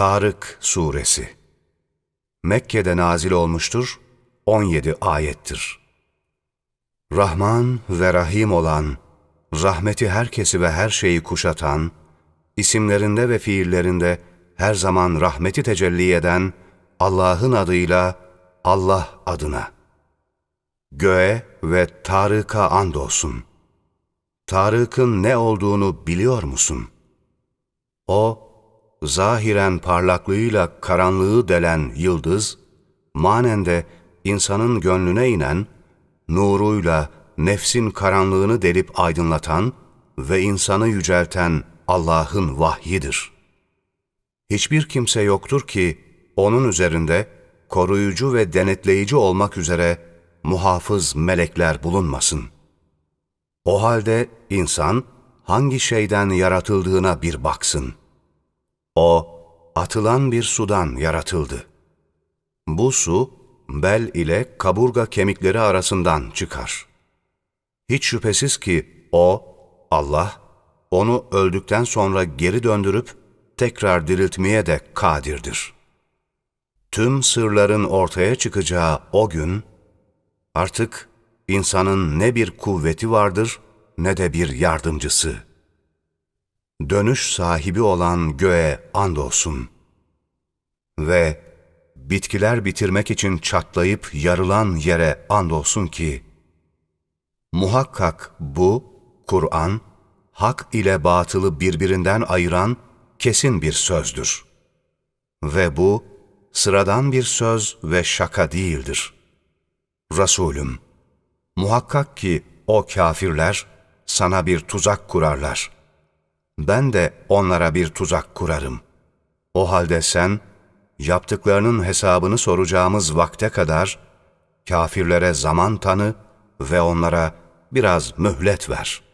Tarık Suresi Mekke'de nazil olmuştur, 17 ayettir. Rahman ve Rahim olan, rahmeti herkesi ve her şeyi kuşatan, isimlerinde ve fiillerinde her zaman rahmeti tecelli eden Allah'ın adıyla Allah adına. Göğe ve Tarık'a andolsun. Tarık'ın ne olduğunu biliyor musun? O, zahiren parlaklığıyla karanlığı delen yıldız, manen de insanın gönlüne inen, nuruyla nefsin karanlığını delip aydınlatan ve insanı yücelten Allah'ın vahyidir. Hiçbir kimse yoktur ki onun üzerinde koruyucu ve denetleyici olmak üzere muhafız melekler bulunmasın. O halde insan hangi şeyden yaratıldığına bir baksın.'' O, atılan bir sudan yaratıldı. Bu su, bel ile kaburga kemikleri arasından çıkar. Hiç şüphesiz ki o, Allah, onu öldükten sonra geri döndürüp tekrar diriltmeye de kadirdir. Tüm sırların ortaya çıkacağı o gün, artık insanın ne bir kuvveti vardır ne de bir yardımcısı.'' Dönüş sahibi olan göğe andolsun. Ve bitkiler bitirmek için çatlayıp yarılan yere andolsun ki, muhakkak bu, Kur'an, hak ile batılı birbirinden ayıran kesin bir sözdür. Ve bu, sıradan bir söz ve şaka değildir. Resulüm, muhakkak ki o kafirler sana bir tuzak kurarlar.'' Ben de onlara bir tuzak kurarım. O halde sen, yaptıklarının hesabını soracağımız vakte kadar, kafirlere zaman tanı ve onlara biraz mühlet ver.''